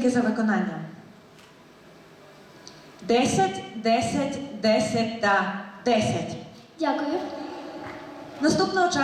оцінки за виконання. 10, 10, 10 та 10. Дякую. Наступного часу.